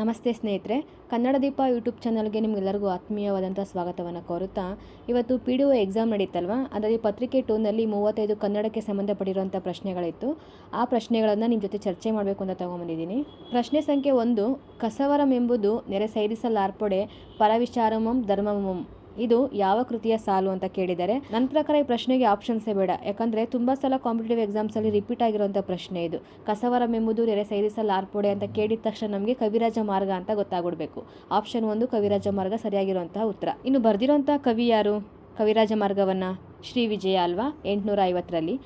ನಮಸ್ತೆ ಸ್ನೇಹಿತರೆ, ಕನ್ನಡ ದೀಪ ಯೂಟ್ಯೂಬ್ ಚಾನಲ್ಗೆ ನಿಮಗೆಲ್ಲರಿಗೂ ಆತ್ಮೀಯವಾದಂಥ ಸ್ವಾಗತವನ್ನು ಕೋರುತ್ತಾ, ಇವತ್ತು ಪಿ ಡಿ ಒ ಎಕ್ಸಾಮ್ ನಡೀತಲ್ವ? ಅದರಲ್ಲಿ ಪತ್ರಿಕೆ ಟೂನಲ್ಲಿ ಮೂವತ್ತೈದು ಕನ್ನಡಕ್ಕೆ ಸಂಬಂಧಪಟ್ಟಿರುವಂಥ ಪ್ರಶ್ನೆಗಳಿತ್ತು. ಆ ಪ್ರಶ್ನೆಗಳನ್ನು ನಿಮ್ಮ ಜೊತೆ ಚರ್ಚೆ ಮಾಡಬೇಕು ಅಂತ ತೊಗೊಂಬಂದಿದ್ದೀನಿ. ಪ್ರಶ್ನೆ ಸಂಖ್ಯೆ ಒಂದು, ಕಸವರಂ ಎಂಬುದು ನೆರೆ ಸೈರಿಸಲಾರ್ಪಡೆ ಪರವಿಚಾರಮಂ ಧರ್ಮಮಂ. ಇದು ಯಾವ ಕೃತಿಯ ಸಾಲು ಅಂತ ಕೇಳಿದರೆ, ನನ್ನ ಪ್ರಕಾರ ಈ ಪ್ರಶ್ನೆಗೆ ಆಪ್ಷನ್ಸೇ ಬೇಡ. ಯಾಕಂದ್ರೆ ತುಂಬಾ ಸಲ ಕಾಂಪಿಟೇಟಿವ್ ಎಕ್ಸಾಮ್ಸಲ್ಲಿ ರಿಪೀಟ್ ಆಗಿರುವಂತಹ ಪ್ರಶ್ನೆ ಇದು. ಕಸವರ ಮೆಮ್ಮದು ನೆರೆ ಸೈರಿಸಲ್, ಆರ್ಪೋಡೆ ಅಂತ ಕೇಳಿದ ತಕ್ಷಣ ನಮಗೆ ಕವಿರಾಜ ಮಾರ್ಗ ಅಂತ ಗೊತ್ತಾಗ್ಬಿಡ್ಬೇಕು. ಆಪ್ಷನ್ ಒಂದು ಕವಿರಾಜ ಮಾರ್ಗ ಸರಿಯಾಗಿರುವಂತಹ ಉತ್ತರ. ಇನ್ನು ಬರ್ದಿರುವಂತಹ ಕವಿ ಯಾರು? ಕವಿರಾಜ ಮಾರ್ಗವನ್ನು? ಶ್ರೀ ವಿಜಯ ಅಲ್ವಾ? ಎಂಟುನೂರ ಐವತ್ತರಲ್ಲಿ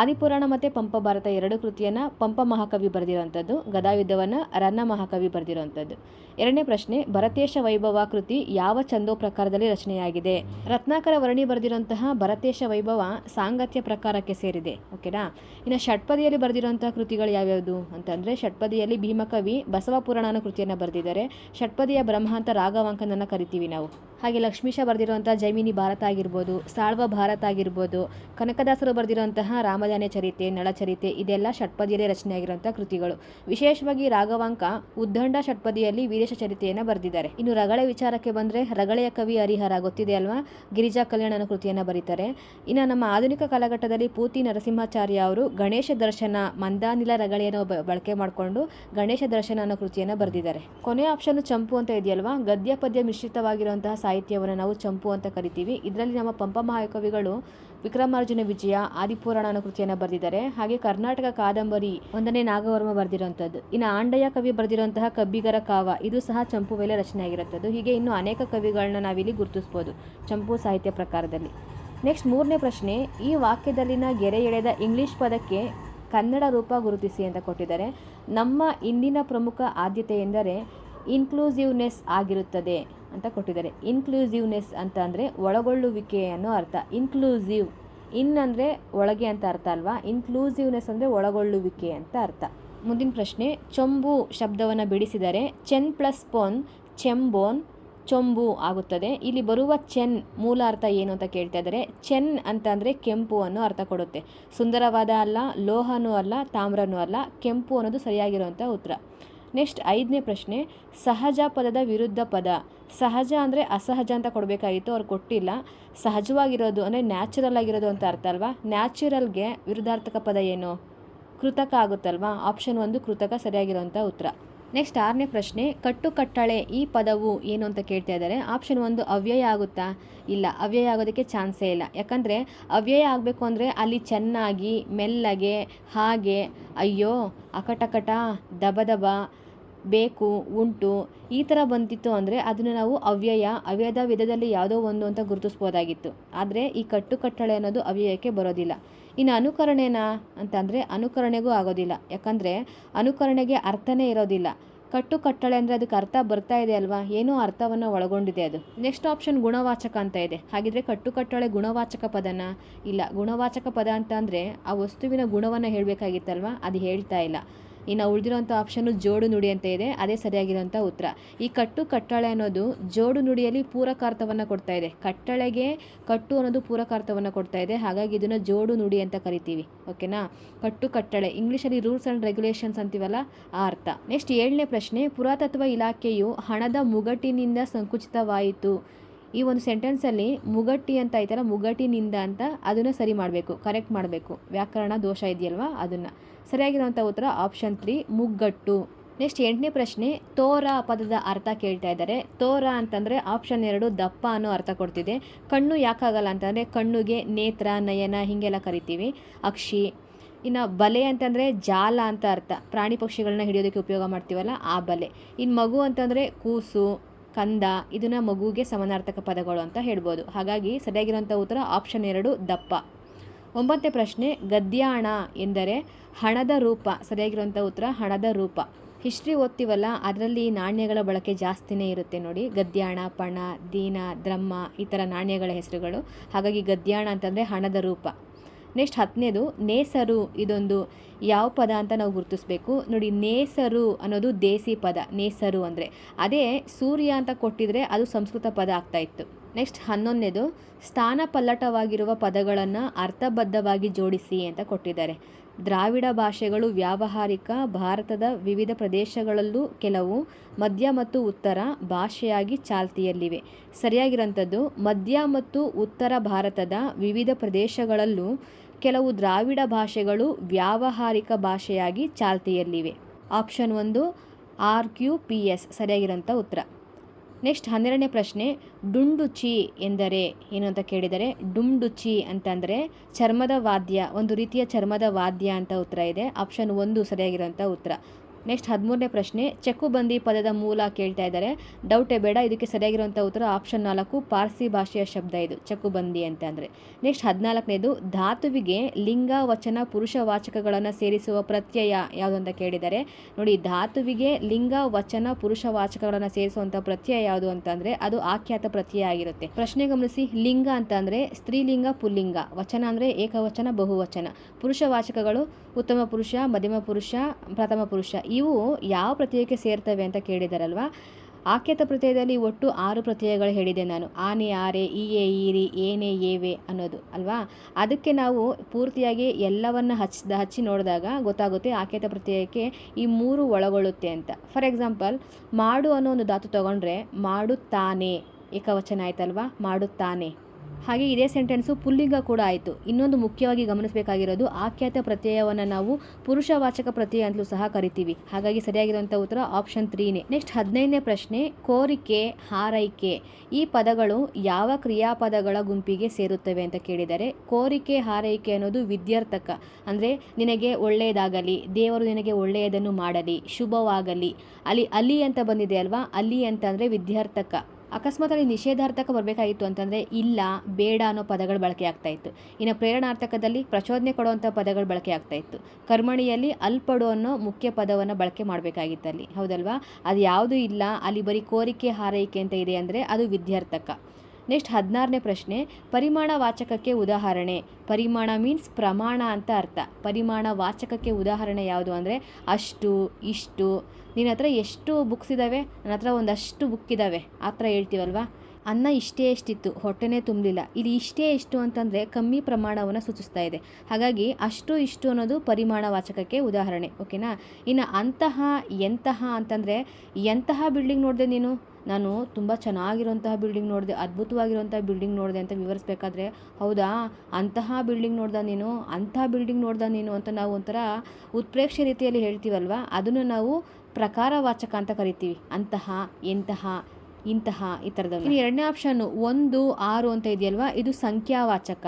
ಆದಿಪುರಾಣ ಮತ್ತು ಪಂಪ ಭಾರತ ಎರಡು ಕೃತಿಯನ್ನು ಪಂಪ ಮಹಾಕವಿ ಬರೆದಿರುವಂಥದ್ದು ಗದಾಯುದ್ಧವನ್ನು ರನ್ನ ಮಹಾಕವಿ ಬರೆದಿರುವಂಥದ್ದು ಎರಡನೇ ಪ್ರಶ್ನೆ, ಭರತೇಶ ವೈಭವ ಕೃತಿ ಯಾವ ಛಂದೋ ಪ್ರಕಾರದಲ್ಲಿ ರಚನೆಯಾಗಿದೆ? ರತ್ನಾಕರ ವರ್ಣಿ ಬರೆದಿರುವಂತಹ ಭರತೇಶ ವೈಭವ ಸಾಂಗತ್ಯ ಪ್ರಕಾರಕ್ಕೆ ಸೇರಿದೆ, ಓಕೆನಾ? ಇನ್ನು ಷಟ್ಪದಿಯಲ್ಲಿ ಬರೆದಿರುವಂತಹ ಕೃತಿಗಳು ಯಾವ್ಯಾವುದು ಅಂತಂದರೆ, ಷಟ್ಪದಿಯಲ್ಲಿ ಭೀಮಕವಿ ಬಸವ ಪುರಾಣ ಅನ್ನೋ ಕೃತಿಯನ್ನು ಬರೆದಿದ್ದಾರೆ. ಷಟ್ಪದಿಯ ಬ್ರಹ್ಮಾಂತ ರಾಘವಾಂಕನನ್ನು ಕರಿತೀವಿ ನಾವು. ಹಾಗೆ ಲಕ್ಷ್ಮೀಶ ಬರೆದಿರುವಂಥ ಜೈಮಿನಿ ಭಾರತ ಆಗಿರ್ಬೋದು, ಸಾಳ್ವ ಭಾರತ ಆಗಿರ್ಬೋದು ಕನಕದಾಸರು ಬರೆದಿರುವಂತಹ ರಾಮಧಾನ್ಯ ಚರಿತೆ ನಳಚರಿತೆ ಇದೆಲ್ಲ ಷಟ್ಪದಿಯಲ್ಲಿ ರಚನೆಯಾಗಿರುವಂಥ ಕೃತಿಗಳು. ವಿಶೇಷವಾಗಿ ರಾಘವಾಂಕ ಉದ್ದಂಡ ಷಟ್ಪದಿಯಲ್ಲಿ ವೀರೇಶ ಚರಿತೆಯನ್ನು ಬರೆದಿದ್ದಾರೆ. ಇನ್ನು ರಗಳೆ ವಿಚಾರಕ್ಕೆ ಬಂದರೆ ರಗಳೆಯ ಕವಿ ಹರಿಹರ ಗೊತ್ತಿದೆ ಅಲ್ವಾ? ಗಿರಿಜಾ ಕಲ್ಯಾಣನ ಕೃತಿಯನ್ನು ಬರೀತಾರೆ. ಇನ್ನು ನಮ್ಮ ಆಧುನಿಕ ಕಾಲಘಟ್ಟದಲ್ಲಿ ಪೂತಿ ನರಸಿಂಹಾಚಾರ್ಯ ಅವರು ಗಣೇಶ ದರ್ಶನ, ಮಂದಾನಿಲ ರಗಳೆಯನ್ನು ಬಳಕೆ ಮಾಡಿಕೊಂಡು ಗಣೇಶ ದರ್ಶನ ಅನ್ನೋ ಕೃತಿಯನ್ನು ಬರೆದಿದ್ದಾರೆ. ಕೊನೆಯ ಆಪ್ಷನ್ ಚಂಪು ಅಂತ ಇದೆಯಲ್ವಾ? ಗದ್ಯ ಪದ್ಯ ಮಿಶ್ರಿತವಾಗಿರುವಂತಹ ಸಾಹಿತ್ಯವನ್ನು ನಾವು ಚಂಪು ಅಂತ ಕರಿತೀವಿ. ಇದರಲ್ಲಿ ನಮ್ಮ ಪಂಪ ಮಹಾಕವಿಗಳು ವಿಕ್ರಮಾರ್ಜುನ ವಿಜಯ ಆದಿಪುರಾಣ ಅನ್ನೋ ಕೃತಿಯನ್ನು ಬರೆದಿದ್ದಾರೆ. ಹಾಗೆ ಕರ್ನಾಟಕ ಕಾದಂಬರಿ ಒಂದನೇ ನಾಗವರ್ಮ ಬರೆದಿರುವಂಥದ್ದು ಇನ್ನು ಆಂಡಯ್ಯ ಕವಿ ಬರೆದಿರುವಂತಹ ಕಬ್ಬಿಗರ ಕಾವ, ಇದು ಸಹ ಚಂಪು ಮೇಲೆ ರಚನೆಯಾಗಿರುವಂಥದ್ದು ಹೀಗೆ ಇನ್ನೂ ಅನೇಕ ಕವಿಗಳನ್ನ ನಾವಿಲ್ಲಿ ಗುರುತಿಸ್ಬೋದು ಚಂಪು ಸಾಹಿತ್ಯ ಪ್ರಕಾರದಲ್ಲಿ. ನೆಕ್ಸ್ಟ್ ಮೂರನೇ ಪ್ರಶ್ನೆ, ಈ ವಾಕ್ಯದಲ್ಲಿನ ಗೆರೆ ಎಳೆದ ಇಂಗ್ಲಿಷ್ ಪದಕ್ಕೆ ಕನ್ನಡ ರೂಪ ಗುರುತಿಸಿ ಅಂತ ಕೊಟ್ಟಿದ್ದಾರೆ. ನಮ್ಮ ಇಂದಿನ ಪ್ರಮುಖ ಆದ್ಯತೆ ಎಂದರೆ ಇನ್ಕ್ಲೂಸಿವ್ನೆಸ್ ಆಗಿರುತ್ತದೆ. ಅಂತ ಕೊಟ್ಟಿದ್ದಾರೆ. ಇನ್ಕ್ಲೂಸಿವ್ನೆಸ್ ಅಂತ ಅಂದರೆ ಒಳಗೊಳ್ಳುವಿಕೆ ಅನ್ನೋ ಅರ್ಥ. ಇನ್ಕ್ಲೂಸಿವ್ ಇನ್ ಅಂದರೆ ಒಳಗೆ ಅಂತ ಅರ್ಥ ಅಲ್ವಾ? ಇನ್ಕ್ಲೂಸಿವ್ನೆಸ್ ಅಂದರೆ ಒಳಗೊಳ್ಳುವಿಕೆ ಅಂತ ಅರ್ಥ. ಮುಂದಿನ ಪ್ರಶ್ನೆ, ಚೊಂಬು ಶಬ್ದವನ್ನು ಬಿಡಿಸಿದರೆ ಚೆನ್ ಪ್ಲಸ್ ಪೊನ್ ಚೆಂಬೋನ್ ಚೊಂಬು ಆಗುತ್ತದೆ. ಇಲ್ಲಿ ಬರುವ ಚೆನ್ ಮೂಲ ಅರ್ಥ ಏನು ಅಂತ ಕೇಳ್ತಾ ಇದ್ದಾರೆ. ಚೆನ್ ಅಂತ ಅಂದರೆ ಕೆಂಪು ಅನ್ನೋ ಅರ್ಥ ಕೊಡುತ್ತೆ. ಸುಂದರವಾದ ಅಲ್ಲ, ಲೋಹನೂ ಅಲ್ಲ, ತಾಮ್ರನೂ ಅಲ್ಲ, ಕೆಂಪು ಅನ್ನೋದು ಸರಿಯಾಗಿರುವಂಥ ಉತ್ತರ. ನೆಕ್ಸ್ಟ್ ಐದನೇ ಪ್ರಶ್ನೆ, ಸಹಜ ಪದದ ವಿರುದ್ಧ ಪದ. ಸಹಜ ಅಂದರೆ ಅಸಹಜ ಅಂತ ಕೊಡಬೇಕಾಗಿತ್ತು, ಅವ್ರು ಕೊಟ್ಟಿಲ್ಲ. ಸಹಜವಾಗಿರೋದು ಅಂದರೆ ನ್ಯಾಚುರಲ್ ಆಗಿರೋದು ಅಂತ ಅರ್ಥ ಅಲ್ವಾ? ನ್ಯಾಚುರಲ್ಗೆ ವಿರುದ್ಧಾರ್ಥಕ ಪದ ಏನು? ಕೃತಕ ಆಗುತ್ತಲ್ವಾ? ಆಪ್ಷನ್ ಒಂದು ಕೃತಕ ಸರಿಯಾಗಿರುವಂಥ ಉತ್ತರ. ನೆಕ್ಸ್ಟ್ ಆರನೇ ಪ್ರಶ್ನೆ, ಕಟ್ಟು ಕಟ್ಟಳೆ ಈ ಪದವು ಏನು ಅಂತ ಕೇಳ್ತಾ ಇದ್ದಾರೆ. ಆಪ್ಷನ್ ಒಂದು, ಅವ್ಯಯ ಆಗುತ್ತಾ? ಇಲ್ಲ, ಅವ್ಯಯ ಆಗೋದಕ್ಕೆ ಚಾನ್ಸೇ ಇಲ್ಲ. ಯಾಕಂದರೆ ಅವ್ಯಯ ಆಗಬೇಕು ಅಂದರೆ ಅಲ್ಲಿ ಚೆನ್ನಾಗಿ, ಮೆಲ್ಲಗೆ, ಹಾಗೆ, ಅಯ್ಯೋ, ಅಕಟಕಟ ದಬ ದಬ ಬೇಕು, ಉಂಟು, ಈ ಥರ ಬಂದಿತ್ತು ಅಂದರೆ ಅದನ್ನು ನಾವು ಅವ್ಯಯ ಅವ್ಯಯದ ವಿಧದಲ್ಲಿ ಯಾವುದೋ ಒಂದು ಅಂತ ಗುರುತಿಸ್ಬೋದಾಗಿತ್ತು. ಆದರೆ ಈ ಕಟ್ಟುಕಟ್ಟಳೆ ಅನ್ನೋದು ಅವ್ಯಯಕ್ಕೆ ಬರೋದಿಲ್ಲ. ಇನ್ನು ಅನುಕರಣೆನಾ ಅಂತಂದರೆ ಅನುಕರಣೆಗೂ ಆಗೋದಿಲ್ಲ. ಯಾಕಂದರೆ ಅನುಕರಣೆಗೆ ಅರ್ಥನೇ ಇರೋದಿಲ್ಲ. ಕಟ್ಟು ಕಟ್ಟಳೆ ಅಂದರೆ ಅದಕ್ಕೆ ಅರ್ಥ ಬರ್ತಾ ಇದೆ ಅಲ್ವಾ? ಏನೋ ಅರ್ಥವನ್ನು ಒಳಗೊಂಡಿದೆ ಅದು. ನೆಕ್ಸ್ಟ್ ಆಪ್ಷನ್ ಗುಣವಾಚಕ ಅಂತ ಇದೆ. ಹಾಗಿದ್ರೆ ಕಟ್ಟುಕಟ್ಟಳೆ ಗುಣವಾಚಕ ಪದನ? ಇಲ್ಲ, ಗುಣವಾಚಕ ಪದ ಅಂತ ಆ ವಸ್ತುವಿನ ಗುಣವನ್ನು ಹೇಳಬೇಕಾಗಿತ್ತಲ್ವಾ? ಅದು ಹೇಳ್ತಾ ಇಲ್ಲ. ಇನ್ನು ಉಳಿದಿರೋಂಥ ಆಪ್ಷನ್ನು ಜೋಡು ನುಡಿ ಅಂತ ಇದೆ. ಅದೇ ಸರಿಯಾಗಿರುವಂಥ ಉತ್ತರ. ಈ ಕಟ್ಟು ಕಟ್ಟಳೆ ಅನ್ನೋದು ಜೋಡು ನುಡಿಯಲ್ಲಿ ಪೂರಕಾರ್ಥವನ್ನು ಕೊಡ್ತಾ ಇದೆ. ಕಟ್ಟಳೆಗೆ ಕಟ್ಟು ಅನ್ನೋದು ಪೂರಕಾರ್ಥವನ್ನು ಕೊಡ್ತಾ ಇದೆ. ಹಾಗಾಗಿ ಇದನ್ನು ಜೋಡು ನುಡಿ ಅಂತ ಕರಿತೀವಿ. ಓಕೆನಾ? ಕಟ್ಟು ಕಟ್ಟಳೆ. ಇಂಗ್ಲೀಷಲ್ಲಿ ರೂಲ್ಸ್ ಆ್ಯಂಡ್ ರೆಗ್ಯುಲೇಷನ್ಸ್ ಅಂತೀವಲ್ಲ, ಆ ಅರ್ಥ. ನೆಕ್ಸ್ಟ್ ಏಳನೇ ಪ್ರಶ್ನೆ, ಪುರಾತತ್ವ ಇಲಾಖೆಯು ಹಣದ ಮುಗಟಿನಿಂದ ಸಂಕುಚಿತವಾಯಿತು. ಈ ಒಂದು ಸೆಂಟೆನ್ಸಲ್ಲಿ ಮುಗಟ್ಟಿ ಅಂತ ಐತಲ್ಲ, ಮುಗಟಿನಿಂದ ಅಂತ ಅದನ್ನು ಸರಿ ಮಾಡಬೇಕು, ಕರೆಕ್ಟ್ ಮಾಡಬೇಕು. ವ್ಯಾಕರಣ ದೋಷ ಇದೆಯಲ್ವಾ ಅದನ್ನು. ಸರಿಯಾಗಿರುವಂಥ ಉತ್ತರ ಆಪ್ಷನ್ ತ್ರೀ ಮುಗ್ಗಟ್ಟು. ನೆಕ್ಸ್ಟ್ ಎಂಟನೇ ಪ್ರಶ್ನೆ, ತೋರ ಪದದ ಅರ್ಥ ಕೇಳ್ತಾ ಇದ್ದಾರೆ. ತೋರ ಅಂತಂದರೆ ಆಪ್ಷನ್ ಎರಡು, ದಪ್ಪ ಅನ್ನೋ ಅರ್ಥ ಕೊಡ್ತಿದೆ. ಕಣ್ಣು ಯಾಕಾಗಲ್ಲ ಅಂತಂದರೆ ಕಣ್ಣುಗೆ ನೇತ್ರ, ನಯನ ಹೀಗೆಲ್ಲ ಕರಿತೀವಿ. ಅಕ್ಷಿ. ಇನ್ನು ಬಲೆ ಅಂತಂದರೆ ಜಾಲ ಅಂತ ಅರ್ಥ. ಪ್ರಾಣಿ ಪಕ್ಷಿಗಳನ್ನ ಹಿಡಿಯೋದಕ್ಕೆ ಉಪಯೋಗ ಮಾಡ್ತೀವಲ್ಲ, ಆ ಬಲೆ. ಇನ್ನು ಮಗು ಅಂತಂದರೆ ಕೂಸು, ಕಂದ, ಇದನ್ನು ಮಗುಗೆ ಸಮಾನಾರ್ಥಕ ಪದಗಳು ಅಂತ ಹೇಳ್ಬೋದು. ಹಾಗಾಗಿ ಸರಿಯಾಗಿರುವಂಥ ಉತ್ತರ ಆಪ್ಷನ್ ಎರಡು, ದಪ್ಪ. ಒಂಬತ್ತನೇ ಪ್ರಶ್ನೆ, ಗದ್ಯಾಣ ಎಂದರೆ ಹಣದ ರೂಪ. ಸರಿಯಾಗಿರುವಂಥ ಉತ್ತರ, ಹಣದ ರೂಪ. ಹಿಸ್ಟ್ರಿ ಓದ್ತೀವಲ್ಲ, ಅದರಲ್ಲಿ ನಾಣ್ಯಗಳ ಬಳಕೆ ಜಾಸ್ತಿನೇ ಇರುತ್ತೆ ನೋಡಿ. ಗದ್ಯಾಣ, ಪಣ, ದೀನ ದ್ರಮ್ಮ ಈ ಥರ ನಾಣ್ಯಗಳ ಹೆಸರುಗಳು. ಹಾಗಾಗಿ ಗದ್ಯಾಣ ಅಂತಂದರೆ ಹಣದ ರೂಪ. ನೆಕ್ಸ್ಟ್ ಹತ್ತನೇದು, ನೇಸರು ಇದೊಂದು ಯಾವ ಪದ ಅಂತ ನಾವು ಗುರುತಿಸ್ಬೇಕು. ನೋಡಿ, ನೇಸರು ಅನ್ನೋದು ದೇಸಿ ಪದ. ನೇಸರು ಅಂದರೆ, ಅದೇ ಸೂರ್ಯ ಅಂತ ಕೊಟ್ಟಿದ್ರೆ ಅದು ಸಂಸ್ಕೃತ ಪದ ಆಗ್ತಾ ಇತ್ತು. ನೆಕ್ಸ್ಟ್ ಹನ್ನೊಂದನೇದು ಸ್ಥಾನ ಪಲ್ಲಟವಾಗಿರುವ ಪದಗಳನ್ನು ಅರ್ಥಬದ್ಧವಾಗಿ ಜೋಡಿಸಿ ಅಂತ ಕೊಟ್ಟಿದ್ದಾರೆ. ದ್ರಾವಿಡ ಭಾಷೆಗಳು ವ್ಯಾವಹಾರಿಕ, ಭಾರತದ ವಿವಿಧ ಪ್ರದೇಶಗಳಲ್ಲೂ ಕೆಲವು ಮಧ್ಯ ಮತ್ತು ಉತ್ತರ ಭಾಷೆಯಾಗಿ ಚಾಲ್ತಿಯಲ್ಲಿವೆ. ಸರಿಯಾಗಿರೋಂಥದ್ದು, ಮಧ್ಯ ಮತ್ತು ಉತ್ತರ ಭಾರತದ ವಿವಿಧ ಪ್ರದೇಶಗಳಲ್ಲೂ ಕೆಲವು ದ್ರಾವಿಡ ಭಾಷೆಗಳು ವ್ಯಾವಹಾರಿಕ ಭಾಷೆಯಾಗಿ ಚಾಲ್ತಿಯಲ್ಲಿವೆ. ಆಪ್ಷನ್ ಒಂದು, ಆರ್ ಕ್ಯೂ ಪಿ ಎಸ್, ಸರಿಯಾಗಿರೋಂಥ ಉತ್ತರ. ನೆಕ್ಸ್ಟ್ ಹನ್ನೆರಡನೇ ಪ್ರಶ್ನೆ, ಡುಂಡುಚಿ ಎಂದರೆ ಏನು ಅಂತ ಕೇಳಿದರೆ, ಡುಂಡುಚಿ ಅಂತಂದರೆ ಚರ್ಮದ ವಾದ್ಯ, ಒಂದು ರೀತಿಯ ಚರ್ಮದ ವಾದ್ಯ ಅಂತ ಉತ್ತರ ಇದೆ. ಆಪ್ಷನ್ ಒಂದು ಸರಿಯಾಗಿರುವಂಥ ಉತ್ತರ. ನೆಕ್ಸ್ಟ್ ಹದಿಮೂರನೇ ಪ್ರಶ್ನೆ ಚೆಕ್ಕುಬಂದಿ ಪದದ ಮೂಲ ಕೇಳ್ತಾ ಇದ್ದಾರೆ. ಡೌಟೇ ಬೇಡ, ಇದಕ್ಕೆ ಸರಿಯಾಗಿರುವಂಥ ಉತ್ತರ ಆಪ್ಷನ್ ನಾಲ್ಕು, ಪಾರ್ಸಿ ಭಾಷೆಯ ಶಬ್ದ ಇದು ಚೆಕ್ಕುಬಂದಿ ಅಂತ ಅಂದರೆ. ನೆಕ್ಸ್ಟ್ ಹದಿನಾಲ್ಕನೇದು, ಧಾತುವಿಗೆ ಲಿಂಗ, ವಚನ, ಪುರುಷ ವಾಚಕಗಳನ್ನು ಸೇರಿಸುವ ಪ್ರತ್ಯಯ ಯಾವುದು ಅಂತ ಕೇಳಿದ್ದಾರೆ. ನೋಡಿ, ಧಾತುವಿಗೆ ಲಿಂಗ, ವಚನ, ಪುರುಷ ವಾಚಕಗಳನ್ನು ಸೇರಿಸುವಂಥ ಪ್ರತ್ಯಯ ಯಾವುದು ಅಂತಂದರೆ ಅದು ಆಖ್ಯಾತ ಪ್ರತ್ಯಯ ಆಗಿರುತ್ತೆ. ಪ್ರಶ್ನೆ ಗಮನಿಸಿ, ಲಿಂಗ ಅಂತ ಅಂದರೆ ಸ್ತ್ರೀಲಿಂಗ, ಪುಲ್ಲಿಂಗ. ವಚನ ಅಂದರೆ ಏಕವಚನ, ಬಹುವಚನ. ಪುರುಷ ವಾಚಕಗಳು ಉತ್ತಮ ಪುರುಷ, ಮಧ್ಯಮ ಪುರುಷ, ಪ್ರಥಮ ಪುರುಷ. ಇವು ಯಾವ ಪ್ರತ್ಯಯಕ್ಕೆ ಸೇರ್ತವೆ ಅಂತ ಕೇಳಿದರಲ್ವಾ? ಆಖ್ಯಾತ ಪ್ರತ್ಯಯದಲ್ಲಿ ಒಟ್ಟು ಆರು ಪ್ರತ್ಯಯಗಳು ಹೇಳಿದೆ ನಾನು. ಆನೆ, ಆರೆ, ಈಯೆ, ಈರಿ, ಏನೆ, ಏವೆ ಅನ್ನೋದು, ಅಲ್ವಾ? ಅದಕ್ಕೆ ನಾವು ಪೂರ್ತಿಯಾಗಿ ಎಲ್ಲವನ್ನು ಹಚ್ಚಿದ ಹಚ್ಚಿ ನೋಡಿದಾಗ ಗೊತ್ತಾಗುತ್ತೆ ಆಖ್ಯಾತ ಪ್ರತ್ಯಯಕ್ಕೆ ಈ ಮೂರು ಒಳಗೊಳ್ಳುತ್ತೆ ಅಂತ. ಫಾರ್ ಎಕ್ಸಾಂಪಲ್, ಮಾಡು ಅನ್ನೋ ಒಂದು ಧಾತು ತಗೊಂಡ್ರೆ ಮಾಡುತ್ತಾನೆ ಏಕವಚನ ಆಯ್ತಲ್ವಾ? ಮಾಡುತ್ತಾನೆ ಹಾಗೆ ಇದೇ ಸೆಂಟೆನ್ಸು ಪುಲ್ಲಿಂಗ ಕೂಡ ಆಯಿತು. ಇನ್ನೊಂದು ಮುಖ್ಯವಾಗಿ ಗಮನಿಸಬೇಕಾಗಿರೋದು ಆಖ್ಯಾತ ಪ್ರತ್ಯಯವನ್ನು ನಾವು ಪುರುಷವಾಚಕ ಪ್ರತ್ಯಯ ಅಂತಲೂ ಸಹ ಕರಿತೀವಿ. ಹಾಗಾಗಿ ಸರಿಯಾಗಿರುವಂಥ ಉತ್ತರ ಆಪ್ಷನ್ ತ್ರೀನೇ ನೆಕ್ಸ್ಟ್ ಹದಿನೈದನೇ ಪ್ರಶ್ನೆ, ಕೋರಿಕೆ, ಹಾರೈಕೆ. ಈ ಪದಗಳು ಯಾವ ಕ್ರಿಯಾಪದಗಳ ಗುಂಪಿಗೆ ಸೇರುತ್ತವೆ ಅಂತ ಕೇಳಿದರೆ, ಕೋರಿಕೆ, ಹಾರೈಕೆ ಅನ್ನೋದು ವಿದ್ಯಾರ್ಥಕ. ಅಂದರೆ ನಿನಗೆ ಒಳ್ಳೆಯದಾಗಲಿ, ದೇವರು ನಿನಗೆ ಒಳ್ಳೆಯದನ್ನು ಮಾಡಲಿ, ಶುಭವಾಗಲಿ. ಅಲ್ಲಿ ಅಲ್ಲಿ ಅಂತ ಬಂದಿದೆ ಅಲ್ವಾ? ಅಲ್ಲಿ ಅಂತಂದರೆ ವಿದ್ಯಾರ್ಥಕ. ಅಕಸ್ಮಾತ್ ನಿಷೇಧಾರ್ಥಕ ಬರಬೇಕಾಗಿತ್ತು ಅಂತಂದರೆ ಇಲ್ಲ, ಬೇಡ ಅನ್ನೋ ಪದಗಳು ಬಳಕೆ ಆಗ್ತಾ ಇತ್ತು. ಇನ್ನು ಪ್ರೇರಣಾರ್ಥಕದಲ್ಲಿ ಪ್ರಚೋದನೆ ಕೊಡುವಂಥ ಪದಗಳು ಬಳಕೆ ಆಗ್ತಾ ಇತ್ತು. ಕರ್ಮಣಿಯಲ್ಲಿ ಅಲ್ಪಡು ಅನ್ನೋ ಮುಖ್ಯ ಪದವನ್ನು ಬಳಕೆ ಮಾಡಬೇಕಾಗಿತ್ತು ಅಲ್ಲಿ. ಹೌದಲ್ವಾ? ಅದು ಯಾವುದೂ ಇಲ್ಲ, ಅಲ್ಲಿ ಬರೀ ಕೋರಿಕೆ, ಹಾರೈಕೆ ಅಂತ ಇದೆ ಅಂದರೆ ಅದು ವಿದ್ಯಾರ್ಥಕ. ನೆಕ್ಸ್ಟ್ ಹದಿನಾರನೇ ಪ್ರಶ್ನೆ, ಪರಿಮಾಣ ವಾಚಕಕ್ಕೆ ಉದಾಹರಣೆ. ಪರಿಮಾಣ ಮೀನ್ಸ್ ಪ್ರಮಾಣ ಅಂತ ಅರ್ಥ. ಪರಿಮಾಣ ವಾಚಕಕ್ಕೆ ಉದಾಹರಣೆ ಯಾವುದು ಅಂದರೆ, ಅಷ್ಟು, ಇಷ್ಟು. ನಿನ್ನ ಹತ್ರ ಎಷ್ಟು ಬುಕ್ಸ್ ಇದ್ದಾವೆ ನನ್ನ ಹತ್ರ ಒಂದಷ್ಟು ಬುಕ್ ಇದ್ದಾವೆ ಆ ಥರ ಹೇಳ್ತೀವಲ್ವಾ? ಅನ್ನ ಇಷ್ಟೇ ಎಷ್ಟಿತ್ತು? ಹೊಟ್ಟೆನೇ ತುಂಬಲಿಲ್ಲ. ಇಲ್ಲಿ ಇಷ್ಟೇ ಎಷ್ಟು ಅಂತಂದರೆ ಕಮ್ಮಿ ಪ್ರಮಾಣವನ್ನು ಸೂಚಿಸ್ತಾ ಇದೆ. ಹಾಗಾಗಿ ಅಷ್ಟು ಇಷ್ಟು ಅನ್ನೋದು ಪರಿಮಾಣ ವಾಚಕಕ್ಕೆ ಉದಾಹರಣೆ. ಓಕೆನಾ? ಇನ್ನು ಅಂತಹ ಎಂತಹ ಅಂತಂದರೆ ಎಂತಹ ಬಿಲ್ಡಿಂಗ್ ನೋಡಿದೆ ನೀನು? ನಾನು ತುಂಬ ಚೆನ್ನಾಗಿರೋಂತಹ ಬಿಲ್ಡಿಂಗ್ ನೋಡಿದೆ ಅದ್ಭುತವಾಗಿರೋಂಥ ಬಿಲ್ಡಿಂಗ್ ನೋಡಿದೆ ಅಂತ ವಿವರಿಸ್ಬೇಕಾದ್ರೆ ಹೌದಾ? ಅಂತಹ ಬಿಲ್ಡಿಂಗ್ ನೋಡ್ದ ನೀನು? ಅಂತಹ ಬಿಲ್ಡಿಂಗ್ ನೋಡ್ದ ನೀನು ಅಂತ ನಾವು ಒಂಥರ ಉತ್ಪ್ರೇಕ್ಷೆ ರೀತಿಯಲ್ಲಿ ಹೇಳ್ತೀವಲ್ವ? ಅದನ್ನು ನಾವು ಪ್ರಕಾರವಾಚಕ ಅಂತ ಕರಿತೀವಿ. ಅಂತಹ, ಎಂತಹ ಇಂತಹ ಈ ಥರದ ಇನ್ನು ಎರಡನೇ ಆಪ್ಷನ್ನು ಒಂದು, ಆರು ಅಂತ ಇದೆಯಲ್ವಾ? ಇದು ಸಂಖ್ಯಾವಾಚಕ.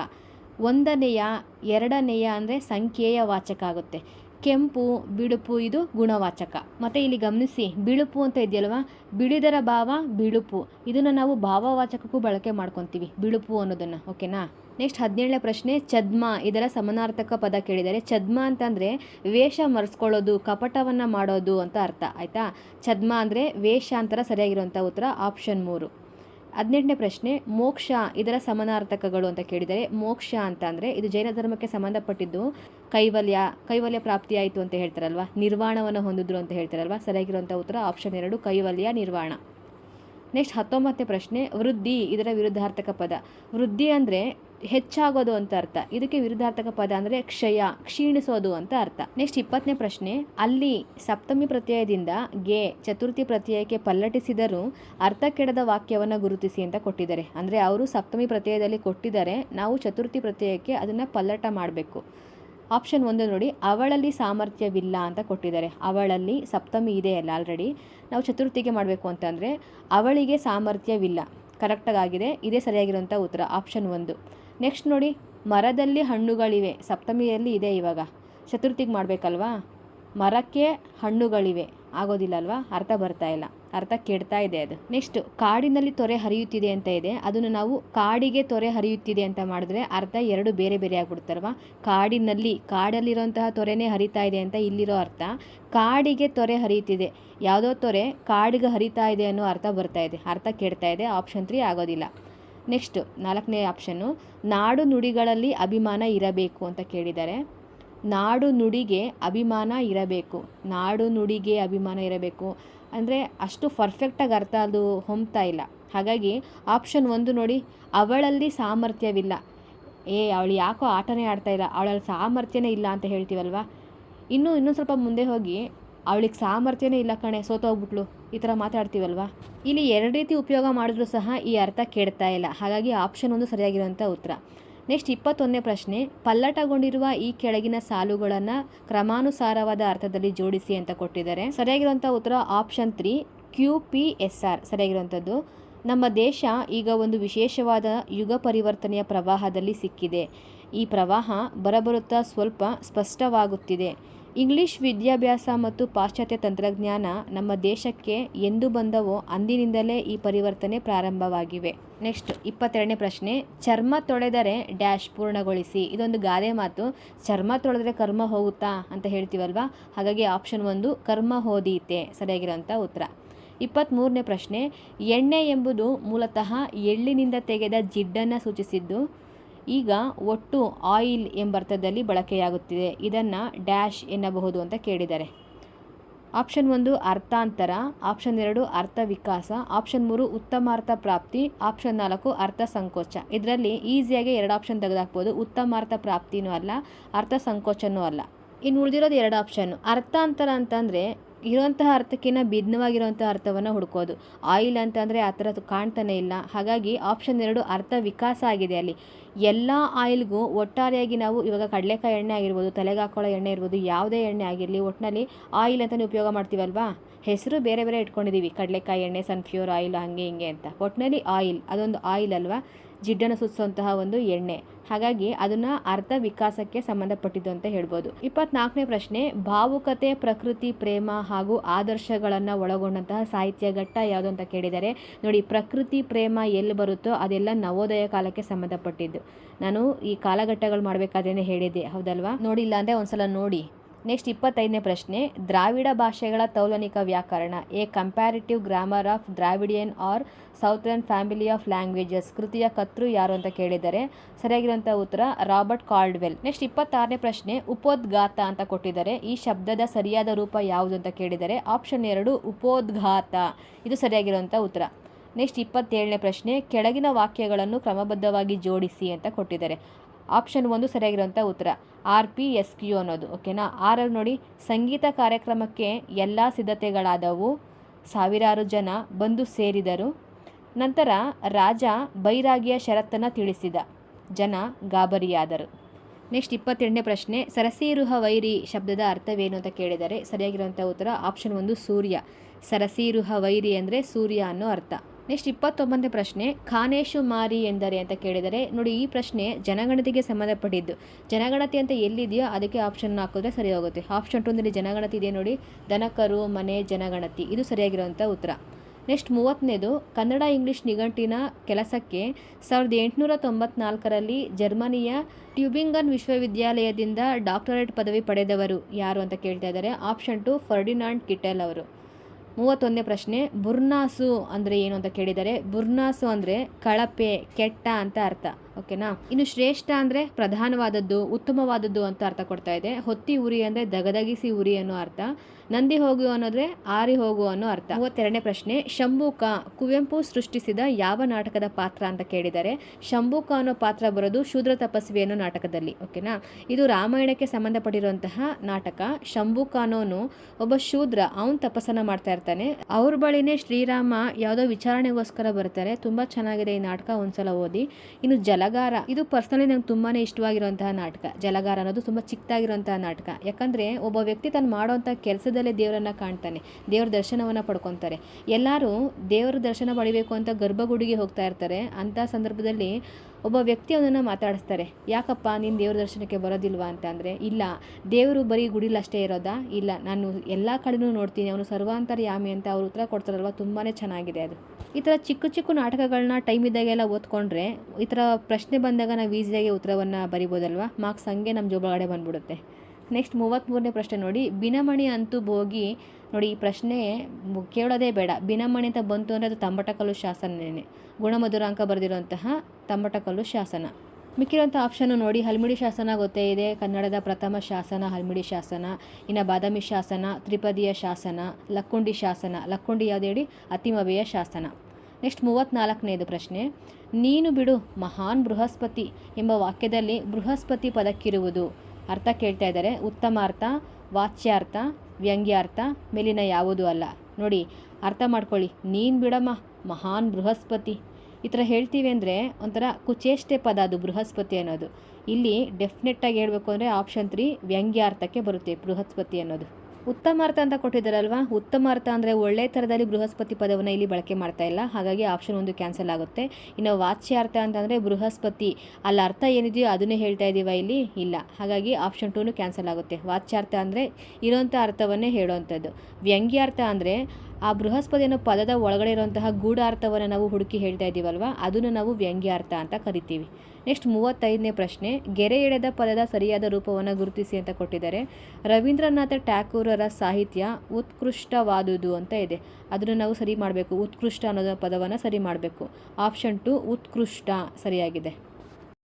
ಒಂದನೆಯ, ಎರಡನೆಯ ಅಂದರೆ ಸಂಖ್ಯೆಯ ವಾಚಕ ಆಗುತ್ತೆ. ಕೆಂಪು, ಬಿಳುಪು, ಇದು ಗುಣವಾಚಕ. ಮತ್ತು ಇಲ್ಲಿ ಗಮನಿಸಿ, ಬಿಳುಪು ಅಂತ ಇದೆಯಲ್ವಾ? ಬಿಳಿದರ ಭಾವ ಬಿಳುಪು. ಇದನ್ನು ನಾವು ಭಾವವಾಚಕಕ್ಕೂ ಬಳಕೆ ಮಾಡ್ಕೊತೀವಿ, ಬಿಳುಪು ಅನ್ನೋದನ್ನು ಓಕೆನಾ ನೆಕ್ಸ್ಟ್ ಹದಿನೇಳನೇ ಪ್ರಶ್ನೆ ಚದ್ಮ ಇದರ ಸಮನಾರ್ಥಕ ಪದ ಕೇಳಿದರೆ ಚದ್ಮ ಅಂತಂದರೆ ವೇಷ ಮರೆಸ್ಕೊಳ್ಳೋದು, ಕಪಟವನ್ನು ಮಾಡೋದು ಅಂತ ಅರ್ಥ, ಆಯಿತಾ? ಚದ್ಮ ಅಂದರೆ ವೇಷಾಂತರ ಸರಿಯಾಗಿರುವಂಥ ಉತ್ತರ, ಆಪ್ಷನ್ ಮೂರು. ಹದಿನೆಂಟನೇ ಪ್ರಶ್ನೆ, ಮೋಕ್ಷ, ಇದರ ಸಮನಾರ್ಥಕಗಳು ಅಂತ ಕೇಳಿದರೆ ಮೋಕ್ಷ ಅಂತ ಅಂದರೆ ಇದು ಜೈನ ಧರ್ಮಕ್ಕೆ ಸಂಬಂಧಪಟ್ಟಿದ್ದು ಕೈವಲ್ಯ ಕೈವಲ್ಯ ಪ್ರಾಪ್ತಿಯಾಯಿತು ಅಂತ ಹೇಳ್ತಾರಲ್ವ? ನಿರ್ವಾಣವನ್ನು ಹೊಂದಿದ್ರು ಅಂತ ಹೇಳ್ತಾರಲ್ವ? ಸರಿಯಾಗಿರುವಂಥ ಉತ್ತರ, ಆಪ್ಷನ್ ಎರಡು, ಕೈವಲ್ಯ, ನಿರ್ವಾಣ. ನೆಕ್ಸ್ಟ್ ಹತ್ತೊಂಬತ್ತನೇ ಪ್ರಶ್ನೆ, ವೃದ್ಧಿ, ಇದರ ವಿರುದ್ಧಾರ್ಥಕ ಪದ. ವೃದ್ಧಿ ಅಂದರೆ ಹೆಚ್ಚಾಗೋದು ಅಂತ ಅರ್ಥ. ಇದಕ್ಕೆ ವಿರುದ್ಧಾರ್ಥಕ ಪದ ಅಂದರೆ ಕ್ಷಯ, ಕ್ಷೀಣಿಸೋದು ಅಂತ ಅರ್ಥ. ನೆಕ್ಸ್ಟ್ ಇಪ್ಪತ್ತನೇ ಪ್ರಶ್ನೆ, ಅಲ್ಲಿ ಸಪ್ತಮಿ ಪ್ರತ್ಯಯದಿಂದ ಗೆ, ಚತುರ್ಥಿ ಪ್ರತ್ಯಯಕ್ಕೆ ಪಲ್ಲಟಿಸಿದರೂ ಅರ್ಥ ಕೆಡದ ವಾಕ್ಯವನ್ನು ಗುರುತಿಸಿ ಅಂತ ಕೊಟ್ಟಿದ್ದಾರೆ. ಅಂದರೆ ಅವರು ಸಪ್ತಮಿ ಪ್ರತ್ಯಯದಲ್ಲಿ ಕೊಟ್ಟಿದ್ದಾರೆ, ನಾವು ಚತುರ್ಥಿ ಪ್ರತ್ಯಯಕ್ಕೆ ಅದನ್ನು ಪಲ್ಲಟ ಮಾಡಬೇಕು. ಆಪ್ಷನ್ ಒಂದು ನೋಡಿ, ಅವಳಲ್ಲಿ ಸಾಮರ್ಥ್ಯವಿಲ್ಲ ಅಂತ ಕೊಟ್ಟಿದ್ದಾರೆ. ಅವಳಲ್ಲಿ ಸಪ್ತಮಿ ಇದೆ ಅಲ್ಲ ಆಲ್ರೆಡಿ ನಾವು ಚತುರ್ಥಿಗೆ ಮಾಡಬೇಕು ಅಂತಂದರೆ ಅವಳಿಗೆ ಸಾಮರ್ಥ್ಯವಿಲ್ಲ. ಕರೆಕ್ಟಾಗಿದೆ ಇದೇ ಸರಿಯಾಗಿರುವಂಥ ಉತ್ತರ. ಆಪ್ಷನ್ ಒಂದು. ನೆಕ್ಸ್ಟ್ ನೋಡಿ, ಮರದಲ್ಲಿ ಹಣ್ಣುಗಳಿವೆ. ಸಪ್ತಮಿಯಲ್ಲಿ ಇದೆ ಇವಾಗ. ಚತುರ್ಥಿಗೆ ಮಾಡಬೇಕಲ್ವಾ? ಮರಕ್ಕೆ ಹಣ್ಣುಗಳಿವೆ. ಆಗೋದಿಲ್ಲ ಅಲ್ವಾ ಅರ್ಥ ಬರ್ತಾ ಇಲ್ಲ. ಅರ್ಥ ಕೆಡ್ತಾ ಇದೆ ಅದು. ನೆಕ್ಸ್ಟ್ ಕಾಡಿನಲ್ಲಿ ತೊರೆ ಹರಿಯುತ್ತಿದೆ ಅಂತ ಇದೆ. ಅದನ್ನು ನಾವು ಕಾಡಿಗೆ ತೊರೆ ಹರಿಯುತ್ತಿದೆ ಅಂತ ಮಾಡಿದ್ರೆ ಅರ್ಥ ಎರಡು ಬೇರೆ ಬೇರೆ ಆಗ್ಬಿಡ್ತಾರಲ್ವಾ ಕಾಡಿನಲ್ಲಿ, ಕಾಡಲ್ಲಿರುವಂತಹ ತೊರೆನೇ ಹರಿತಾ ಇದೆ ಅಂತ ಇಲ್ಲಿರೋ ಅರ್ಥ. ಕಾಡಿಗೆ ತೊರೆ ಹರಿಯುತ್ತಿದೆ. ಯಾವುದೋ ತೊರೆ ಕಾಡಿಗೆ ಹರಿತಾ ಇದೆ ಅನ್ನೋ ಅರ್ಥ ಬರ್ತಾ ಇದೆ. ಅರ್ಥ ಕೆಡ್ತಾ ಇದೆ. ಆಪ್ಷನ್ ತ್ರೀ ಆಗೋದಿಲ್ಲ. ನೆಕ್ಸ್ಟ್ ನಾಲ್ಕನೇ ಆಪ್ಷನ್ನು ನಾಡು ನುಡಿಗಳಲ್ಲಿ ಅಭಿಮಾನ ಇರಬೇಕು ಅಂತ ಕೇಳಿದ್ದಾರೆ. ನಾಡು ನುಡಿಗೆ ಅಭಿಮಾನ ಇರಬೇಕು. ನಾಡು ನುಡಿಗೆ ಅಭಿಮಾನ ಇರಬೇಕು. ಅಂದರೆ ಅಷ್ಟು ಪರ್ಫೆಕ್ಟಾಗಿ ಅರ್ಥ ಅದು ಹೊಮ್ತಾ ಇಲ್ಲ. ಹಾಗಾಗಿ ಆಪ್ಷನ್ ಒಂದು ನೋಡಿ, ಅವಳಲ್ಲಿ ಸಾಮರ್ಥ್ಯವಿಲ್ಲ. ಏ, ಅವಳು ಯಾಕೋ ಆಟನೇ ಆಡ್ತಾ ಇಲ್ಲ. ಅವಳಲ್ಲಿ ಸಾಮರ್ಥ್ಯನೇ ಇಲ್ಲ ಅಂತ ಹೇಳ್ತೀವಲ್ವಾ? ಇನ್ನೂ ಇನ್ನೂ ಸ್ವಲ್ಪ ಮುಂದೆ ಹೋಗಿ ಅವಳಿಗೆ ಸಾಮರ್ಥ್ಯನೇ ಇಲ್ಲ ಕಣೆ, ಸೋತೋಗ್ಬಿಟ್ಲು. ಈ ಥರ ಮಾತಾಡ್ತೀವಲ್ವಾ? ಇಲ್ಲಿ ಎರಡು ರೀತಿ ಉಪಯೋಗ ಮಾಡಿದ್ರೂ ಸಹ ಈ ಅರ್ಥ ಕೆಡ್ತಾ ಇಲ್ಲ. ಹಾಗಾಗಿ ಆಪ್ಷನ್ ಒಂದು ಸರಿಯಾಗಿರುವಂಥ ಉತ್ತರ. ನೆಕ್ಸ್ಟ್ ಇಪ್ಪತ್ತೊಂದನೇ ಪ್ರಶ್ನೆ, ಪಲ್ಲಟಗೊಂಡಿರುವ ಈ ಕೆಳಗಿನ ಸಾಲುಗಳನ್ನು ಕ್ರಮಾನುಸಾರವಾದ ಅರ್ಥದಲ್ಲಿ ಜೋಡಿಸಿ ಅಂತ ಕೊಟ್ಟಿದ್ದಾರೆ. ಸರಿಯಾಗಿರುವಂಥ ಉತ್ತರ option three Q P S R ಸರಿಯಾಗಿರುವಂಥದ್ದು. ನಮ್ಮ ದೇಶ ಈಗ ಒಂದು ವಿಶೇಷವಾದ ಯುಗ ಪರಿವರ್ತನೆಯ ಪ್ರವಾಹದಲ್ಲಿ ಸಿಕ್ಕಿದೆ. ಈ ಪ್ರವಾಹ ಬರಬರುತ್ತಾ ಸ್ವಲ್ಪ ಸ್ಪಷ್ಟವಾಗುತ್ತಿದೆ. ಇಂಗ್ಲಿಷ್ ವಿದ್ಯಾಭ್ಯಾಸ ಮತ್ತು ಪಾಶ್ಚಾತ್ಯ ತಂತ್ರಜ್ಞಾನ ನಮ್ಮ ದೇಶಕ್ಕೆ ಎಂದು ಬಂದವೋ ಅಂದಿನಿಂದಲೇ ಈ ಪರಿವರ್ತನೆ ಪ್ರಾರಂಭವಾಗಿವೆ. ನೆಕ್ಸ್ಟ್, ಇಪ್ಪತ್ತೆರಡನೇ ಪ್ರಶ್ನೆ. ಚರ್ಮ ತೊಳೆದರೆ ಡ್ಯಾಶ್ ಪೂರ್ಣಗೊಳಿಸಿ. ಇದೊಂದು ಗಾದೆ ಮಾತು. ಚರ್ಮ ತೊಳೆದರೆ ಕರ್ಮ ಹೋಗುತ್ತಾ ಅಂತ ಹೇಳ್ತೀವಲ್ವಾ? ಹಾಗಾಗಿ ಆಪ್ಷನ್ ಒಂದು, ಕರ್ಮ ಹೋದೀತೆ. ಸರಿಯಾಗಿರುವಂಥ ಉತ್ತರ. ಇಪ್ಪತ್ತ್ಮೂರನೇ ಪ್ರಶ್ನೆ. ಎಣ್ಣೆ ಎಂಬುದು ಮೂಲತಃ ಎಳ್ಳಿನಿಂದ ತೆಗೆದ ಜಿಡ್ಡನ್ನು ಸೂಚಿಸಿದ್ದು. ಈಗ ಒಟ್ಟು ಆಯಿಲ್ ಎಂಬರ್ಥದಲ್ಲಿ ಬಳಕೆಯಾಗುತ್ತಿದೆ. ಇದನ್ನು ಡ್ಯಾಶ್ ಎನ್ನಬಹುದು ಅಂತ ಕೇಳಿದ್ದಾರೆ ಆಪ್ಷನ್ ಒಂದು ಅರ್ಥಾಂತರ, ಆಪ್ಷನ್ ಎರಡು ಅರ್ಥ ವಿಕಾಸ ಆಪ್ಷನ್ ಮೂರು ಉತ್ತಮಾರ್ಥ ಪ್ರಾಪ್ತಿ, ಆಪ್ಷನ್ ನಾಲ್ಕು ಅರ್ಥ ಸಂಕೋಚ ಇದರಲ್ಲಿ ಈಸಿಯಾಗಿ ಎರಡು ಆಪ್ಷನ್ ತೆಗೆದಾಕ್ಬೋದು. ಉತ್ತಮಾರ್ಥ ಪ್ರಾಪ್ತಿನೂ ಅಲ್ಲ ಅರ್ಥ ಸಂಕೋಚನೂ ಅಲ್ಲ. ಇನ್ನು ಉಳಿದಿರೋದು ಎರಡು ಆಪ್ಷನ್ನು ಅರ್ಥಾಂತರ ಅಂತಂದರೆ ಇರುವಂತಹ ಅರ್ಥಕ್ಕಿಂತ ಭಿನ್ನವಾಗಿರುವಂಥ ಅರ್ಥವನ್ನು ಹುಡುಕೋದು. ಆಯಿಲ್ ಅಂತಂದರೆ ಆ ಥರದ್ದು ಕಾಣ್ತಾನೆ ಇಲ್ಲ. ಹಾಗಾಗಿ ಆಪ್ಷನ್ ಎರಡು ಅರ್ಥ ವಿಕಾಸ ಆಗಿದೆ ಅಲ್ಲಿ. ಎಲ್ಲ ಆಯಿಲ್ಗೂ ಒಟ್ಟಾರೆಯಾಗಿ ನಾವು ಇವಾಗ ಕಡಲೆಕಾಯಿ ಎಣ್ಣೆ ಆಗಿರ್ಬೋದು ತಲೆಗೆ ಹಾಕೊಳ್ಳೋ ಎಣ್ಣೆ ಇರ್ಬೋದು, ಯಾವುದೇ ಎಣ್ಣೆ ಆಗಿರಲಿ ಒಟ್ಟಿನಲ್ಲಿ ಆಯಿಲ್ ಅಂತಲೇ ಉಪಯೋಗ ಮಾಡ್ತೀವಲ್ವಾ ಹೆಸರು ಬೇರೆ ಬೇರೆ ಇಟ್ಕೊಂಡಿದ್ದೀವಿ, ಕಡಲೆಕಾಯಿ ಎಣ್ಣೆ ಸನ್ಫ್ಯೂರ್ ಆಯಿಲ್, ಹಾಗೆ ಹಿಂಗೆ ಅಂತ. ಒಟ್ಟಿನಲ್ಲಿ ಆಯಿಲ್, ಅದೊಂದು ಆಯಿಲ್ ಅಲ್ವಾ? ಜಿಡ್ಡನ್ನು ಸುತ್ತಿಸುವಂತಹ ಒಂದು ಎಣ್ಣೆ. ಹಾಗಾಗಿ ಅದನ್ನು ಅರ್ಥ ವಿಕಾಸಕ್ಕೆ ಸಂಬಂಧಪಟ್ಟಿದ್ದು ಅಂತ ಹೇಳ್ಬೋದು. ಇಪ್ಪತ್ನಾಲ್ಕನೇ ಪ್ರಶ್ನೆ, ಭಾವುಕತೆ, ಪ್ರಕೃತಿ, ಪ್ರೇಮ ಹಾಗೂ ಆದರ್ಶಗಳನ್ನು ಒಳಗೊಂಡಂತಹ ಸಾಹಿತ್ಯ ಘಟ್ಟ ಯಾವುದು ಅಂತ ಕೇಳಿದರೆ, ನೋಡಿ ಪ್ರಕೃತಿ, ಪ್ರೇಮ ಎಲ್ಲಿ ಬರುತ್ತೋ ಅದೆಲ್ಲ ನವೋದಯ ಕಾಲಕ್ಕೆ ಸಂಬಂಧಪಟ್ಟಿದ್ದು. ನಾನು ಈ ಕಾಲಘಟ್ಟಗಳು ಮಾಡಬೇಕಾದ್ರೇ ಹೇಳಿದ್ದೆ, ಹೌದಲ್ವಾ? ನೋಡಿಲ್ಲ ಅಂದರೆ ಒಂದ್ಸಲ ನೋಡಿ. ನೆಕ್ಸ್ಟ್ ಇಪ್ಪತ್ತೈದನೇ ಪ್ರಶ್ನೆ, ದ್ರಾವಿಡ ಭಾಷೆಗಳ ತೌಲನಿಕ ವ್ಯಾಕರಣ, a comparative grammar of Dravidian or southern family of languages ಕೃತಿಯ ಕರ್ತೃ ಯಾರು ಅಂತ ಕೇಳಿದ್ದಾರೆ ಸರಿಯಾಗಿರುವಂಥ ಉತ್ತರ ರಾಬರ್ಟ್ ಕಾಲ್ಡ್ವೆಲ್ ನೆಕ್ಸ್ಟ್ ಇಪ್ಪತ್ತಾರನೇ ಪ್ರಶ್ನೆ, ಉಪೋದ್ಘಾತ ಅಂತ ಕೊಟ್ಟಿದ್ದಾರೆ. ಈ ಶಬ್ದದ ಸರಿಯಾದ ರೂಪ ಯಾವುದು ಅಂತ ಕೇಳಿದರೆ ಆಪ್ಷನ್ ಎರಡು, ಉಪೋದ್ಘಾತ. ಇದು ಸರಿಯಾಗಿರುವಂಥ ಉತ್ತರ. ನೆಕ್ಸ್ಟ್ ಇಪ್ಪತ್ತೇಳನೇ ಪ್ರಶ್ನೆ, ಕೆಳಗಿನ ವಾಕ್ಯಗಳನ್ನು ಕ್ರಮಬದ್ಧವಾಗಿ ಜೋಡಿಸಿ ಅಂತ ಕೊಟ್ಟಿದ್ದಾರೆ. ಆಪ್ಷನ್ ಒಂದು ಸರಿಯಾಗಿರುವಂಥ ಉತ್ತರ. ಆರ್ ಪಿ ಎಸ್ ಕ್ಯೂ ಅನ್ನೋದು ಓಕೆನಾ ಆರಲ್ಲಿ ನೋಡಿ, ಸಂಗೀತ ಕಾರ್ಯಕ್ರಮಕ್ಕೆ ಎಲ್ಲ ಸಿದ್ಧತೆಗಳಾದವು. ಸಾವಿರಾರು ಜನ ಬಂದು ಸೇರಿದರು. ನಂತರ ರಾಜ ಬೈರಾಗಿಯ ಷರತ್ತನ್ನು ತಿಳಿಸಿದ. ಜನ ಗಾಬರಿಯಾದರು. ನೆಕ್ಸ್ಟ್ ಇಪ್ಪತ್ತೆರಡನೇ ಪ್ರಶ್ನೆ, ಸರಸೀರುಹ ವೈರಿ ಶಬ್ದದ ಅರ್ಥವೇನು ಅಂತ ಕೇಳಿದರೆ ಸರಿಯಾಗಿರುವಂಥ ಉತ್ತರ ಆಪ್ಷನ್ ಒಂದು ಸೂರ್ಯ. ಸರಸೀರುಹ ವೈರಿ ಅಂದರೆ ಸೂರ್ಯ ಅನ್ನೋ ಅರ್ಥ. ನೆಕ್ಸ್ಟ್ ಇಪ್ಪತ್ತೊಂಬತ್ತನೇ ಪ್ರಶ್ನೆ, ಖಾನೇಶು ಮಾರಿ ಎಂದರೆ ಅಂತ ಕೇಳಿದರೆ, ನೋಡಿ ಈ ಪ್ರಶ್ನೆ ಜನಗಣತಿಗೆ ಸಂಬಂಧಪಟ್ಟಿದ್ದು. ಜನಗಣತಿ ಅಂತ ಎಲ್ಲಿದೆಯೋ ಅದಕ್ಕೆ ಆಪ್ಷನ್ ಹಾಕಿದ್ರೆ ಸರಿ ಹೋಗುತ್ತೆ. ಆಪ್ಷನ್ ಟೂನಲ್ಲಿ ಜನಗಣತಿ ಇದೆ ನೋಡಿ. ದನಕರು ಮನೆ, ಜನಗಣತಿ. ಇದು ಸರಿಯಾಗಿರುವಂಥ ಉತ್ತರ. ನೆಕ್ಸ್ಟ್ ಮೂವತ್ತನೇದು, ಕನ್ನಡ ಇಂಗ್ಲಿಷ್ ನಿಘಂಟಿನ ಕೆಲಸಕ್ಕೆ ಸಾವಿರದ ಎಂಟುನೂರ ತೊಂಬತ್ನಾಲ್ಕರಲ್ಲಿ ಜರ್ಮನಿಯ ಟ್ಯೂಬಿಂಗನ್ ವಿಶ್ವವಿದ್ಯಾಲಯದಿಂದ ಡಾಕ್ಟರೇಟ್ ಪದವಿ ಪಡೆದವರು ಯಾರು ಅಂತ ಕೇಳ್ತಾ ಇದ್ದಾರೆ. ಆಪ್ಷನ್ ಟು ಫರ್ಡಿನಾಂಡ್ ಕಿಟೆಲ್ ಅವರು. ಮೂವತ್ತೊಂದನೇ ಪ್ರಶ್ನೆ ಬುರ್ನಾಸು ಅಂದರೆ ಏನು ಅಂತ ಕೇಳಿದ್ದಾರೆ ಬುರ್ನಾಸು ಅಂದರೆ ಕಳಪೆ ಕೆಟ್ಟ ಅಂತ ಅರ್ಥ. ಓಕೆನಾ? ಇನ್ನು ಶ್ರೇಷ್ಠ ಅಂದರೆ ಪ್ರಧಾನವಾದದ್ದು, ಉತ್ತಮವಾದದ್ದು ಅಂತ ಅರ್ಥ ಕೊಡ್ತಾ ಇದೆ. ಹೊತ್ತಿ ಉರಿ ಅಂದರೆ ದಗದಗಿಸಿ ಉರಿ ಅನ್ನೋ ಅರ್ಥ. ನಂದಿ ಹೋಗು ಅನ್ನೋದ್ರೆ ಆರಿ ಹೋಗು ಅನ್ನೋ ಅರ್ಥ. ಮೂವತ್ತೆರಡನೇ ಪ್ರಶ್ನೆ, ಶಂಭೂಕ ಕುವೆಂಪು ಸೃಷ್ಟಿಸಿದ ಯಾವ ನಾಟಕದ ಪಾತ್ರ ಅಂತ ಕೇಳಿದರೆ, ಶಂಭೂಕ ಅನ್ನೋ ಪಾತ್ರ ಬರೋದು ಶೂದ್ರ ತಪಸ್ವಿ ಅನ್ನೋ ನಾಟಕದಲ್ಲಿ, ಓಕೆನಾ? ಇದು ರಾಮಾಯಣಕ್ಕೆ ಸಂಬಂಧಪಟ್ಟಿರುವಂತಹ ನಾಟಕ. ಶಂಭೂಕ ಅನ್ನೋನು ಒಬ್ಬ ಶೂದ್ರ, ಅವನು ತಪಸ್ಸನ್ನ ಮಾಡ್ತಾ ಇರ್ತಾನೆ. ಅವ್ರ ಬಳಿನೇ ಶ್ರೀರಾಮ ಯಾವುದೋ ವಿಚಾರಣೆಗೋಸ್ಕರ ಬರ್ತಾರೆ. ತುಂಬಾ ಚೆನ್ನಾಗಿದೆ ಈ ನಾಟಕ, ಒಂದ್ಸಲ ಓದಿ. ಇನ್ನು ಜಲಗಾರ. ಇದು ಪರ್ಸನಲಿ ನಂಗೆ ತುಂಬಾನೇ ಇಷ್ಟವಾಗಿರುವಂತಹ ನಾಟಕ. ಜಲಗಾರ ಅನ್ನೋದು ತುಂಬಾ ಚಿಕ್ಕದಾಗಿರುವಂತಹ ನಾಟಕ. ಯಾಕಂದ್ರೆ ಒಬ್ಬ ವ್ಯಕ್ತಿ ತಾನು ಮಾಡುವಂಥ ಕೆಲಸದಲ್ಲೇ ದೇವರನ್ನ ಕಾಣ್ತಾನೆ. ದೇವ್ರ ದರ್ಶನವನ್ನ ಪಡ್ಕೊತಾರೆ. ಎಲ್ಲರೂ ದೇವರ ದರ್ಶನ ಪಡಿಬೇಕು ಅಂತ ಗರ್ಭಗುಡಿಗೆ ಹೋಗ್ತಾ ಇರ್ತಾರೆ. ಅಂತ ಸಂದರ್ಭದಲ್ಲಿ ಒಬ್ಬ ವ್ಯಕ್ತಿ ಅವನನ್ನು ಮಾತಾಡಿಸ್ತಾರೆ, ಯಾಕಪ್ಪ, ನೀನು ದೇವ್ರ ದರ್ಶನಕ್ಕೆ ಬರೋದಿಲ್ವಾ? ಅಂತ ಅಂದರೆ, ಇಲ್ಲ, ದೇವರು ಬರೀ ಗುಡಿಲಷ್ಟೇ ಇರೋದಾ? ಇಲ್ಲ, ನಾನು ಎಲ್ಲ ಕಡೆನೂ ನೋಡ್ತೀನಿ, ಅವನು ಸರ್ವಾಂತರ್ಯಾಮಿ ಅಂತ ಅವರು ಉತ್ತರ ಕೊಡ್ತಾರಲ್ವ? ತುಂಬಾ ಚೆನ್ನಾಗಿದೆ ಅದು. ಈ ಥರ ಚಿಕ್ಕ ಚಿಕ್ಕ ನಾಟಕಗಳನ್ನ ಟೈಮ್ ಇದ್ದಾಗೆಲ್ಲ ಓದ್ಕೊಂಡ್ರೆ, ಈ ಥರ ಪ್ರಶ್ನೆ ಬಂದಾಗ ನಾವು ಈಸಿಯಾಗಿ ಉತ್ತರವನ್ನು ಬರಿಬೋದಲ್ವಾ? ಮಾರ್ಕ್ಸ್ ಹಂಗೆ ನಮ್ಮ ಜೋಬಳಗಡೆ ಬಂದ್ಬಿಡುತ್ತೆ. ನೆಕ್ಸ್ಟ್ ಮೂವತ್ತ್ಮೂರನೇ ಪ್ರಶ್ನೆ ನೋಡಿ. ಬಿನಮಣಿ ಅಂತೂ ಭೋಗಿ, ನೋಡಿ ಈ ಪ್ರಶ್ನೆ ಕೇಳೋದೇ ಬೇಡ. ಬಿನಮಣಿ ಅಂತ ಬಂತು ಅಂದರೆ ಅದು ತಂಬಟಕಲ್ಲು ಶಾಸನನೇ. ಗುಣಮಧುರಾಂಕ ಬರೆದಿರುವಂತಹ ತಂಬಟಕಲ್ಲು ಶಾಸನ. ಮಿಕ್ಕಿರುವಂಥ ಆಪ್ಷನ್ನು ನೋಡಿ. ಹಲ್ಮಿಡಿ ಶಾಸನ ಗೊತ್ತೇ ಇದೆ. ಕನ್ನಡದ ಪ್ರಥಮ ಶಾಸನ, ಹಲ್ಮಿಡಿ ಶಾಸನ. ಇನ್ನು ಬಾದಾಮಿ ಶಾಸನ, ತ್ರಿಪದಿಯ ಶಾಸನ, ಲಕ್ಕುಂಡಿ ಶಾಸನ. ಲಕ್ಕುಂಡಿ ಯಾವುದು ಹೇಳಿ? ಅತಿಮವೆಯ ಶಾಸನ. ನೆಕ್ಸ್ಟ್ ಮೂವತ್ತ್ನಾಲ್ಕನೇದು ಪ್ರಶ್ನೆ. ನೀನು ಬಿಡು ಮಹಾನ್ ಬೃಹಸ್ಪತಿ ಎಂಬ ವಾಕ್ಯದಲ್ಲಿ ಬೃಹಸ್ಪತಿ ಪದಕ್ಕಿರುವುದು. ಅರ್ಥ ಕೇಳ್ತಾ ಇದ್ದಾರೆ. ಉತ್ತಮ ಅರ್ಥ, ವಾಚ್ಯಾರ್ಥ, ವ್ಯಂಗ್ಯಾರ್ಥ, ಮೇಲಿನ ಯಾವುದೂ ಅಲ್ಲ. ನೋಡಿ, ಅರ್ಥ ಮಾಡ್ಕೊಳ್ಳಿ. ನೀನು ಬಿಡಮ್ಮ, ಮಹಾನ್ ಬೃಹಸ್ಪತಿ. ಈ ಥರ ಹೇಳ್ತೀವಿ ಅಂದರೆ ಒಂಥರ ಕುಚೇಷ್ಟೆ ಪದ ಅದು, ಬೃಹಸ್ಪತಿ ಅನ್ನೋದು. ಇಲ್ಲಿ ಡೆಫಿನೆಟ್ಟಾಗಿ ಹೇಳಬೇಕು ಅಂದರೆ ಆಪ್ಷನ್ ತ್ರೀ ವ್ಯಂಗ್ಯಾರ್ಥಕ್ಕೆ ಬರುತ್ತೆ ಬೃಹಸ್ಪತಿ ಅನ್ನೋದು. ಉತ್ತಮಾರ್ಥ ಅಂತ ಕೊಟ್ಟಿದ್ದಾರಲ್ವಾ? ಉತ್ತಮಾರ್ಥ ಅಂದರೆ ಒಳ್ಳೆ ಥರದಲ್ಲಿ ಬೃಹಸ್ಪತಿ ಪದವನ್ನು ಇಲ್ಲಿ ಬಳಕೆ ಮಾಡ್ತಾ ಇಲ್ಲ. ಹಾಗಾಗಿ ಆಪ್ಷನ್ ಒಂದು ಕ್ಯಾನ್ಸಲ್ ಆಗುತ್ತೆ. ಇನ್ನು ವಾಚ್ಯಾರ್ಥ ಅಂತಂದರೆ ಬೃಹಸ್ಪತಿ. ಅಲ್ಲಿ ಅರ್ಥ ಏನಿದೆಯೋ ಅದನ್ನೇ ಹೇಳ್ತಾ ಇದ್ದೀವ ಇಲ್ಲಿ? ಇಲ್ಲ. ಹಾಗಾಗಿ ಆಪ್ಷನ್ ಟೂನು ಕ್ಯಾನ್ಸಲ್ ಆಗುತ್ತೆ. ವಾಚ್ಯಾರ್ಥ ಅಂದರೆ ಇರೋಂಥ ಅರ್ಥವನ್ನೇ ಹೇಳೋವಂಥದ್ದು. ವ್ಯಂಗ್ಯಾರ್ಥ ಅಂದರೆ ಆ ಬೃಹಸ್ಪತಿ ಅನ್ನೋ ಪದದ ಒಳಗಡೆ ಇರುವಂತಹ ಗೂಢಾರ್ಥವನ್ನು ನಾವು ಹುಡುಕಿ ಹೇಳ್ತಾ ಇದ್ದೀವಲ್ವ ಅದನ್ನು ನಾವು ವ್ಯಂಗ್ಯಾರ್ಥ ಅಂತ ಕರಿತೀವಿ. ನೆಕ್ಸ್ಟ್ ಮೂವತ್ತೈದನೇ ಪ್ರಶ್ನೆ, ಗೆರೆ ಎಳೆದ ಪದದ ಸರಿಯಾದ ರೂಪವನ್ನು ಗುರುತಿಸಿ ಅಂತ ಕೊಟ್ಟಿದ್ದಾರೆ. ರವೀಂದ್ರನಾಥ ಟ್ಯಾಕೂರರ ಸಾಹಿತ್ಯ ಉತ್ಕೃಷ್ಟವಾದುದು ಅಂತ ಇದೆ. ಅದನ್ನು ನಾವು ಸರಿ ಮಾಡಬೇಕು. ಉತ್ಕೃಷ್ಟ ಅನ್ನೋದ ಪದವನ್ನು ಸರಿ ಮಾಡಬೇಕು. ಆಪ್ಷನ್ ಟು ಉತ್ಕೃಷ್ಟ ಸರಿಯಾಗಿದೆ.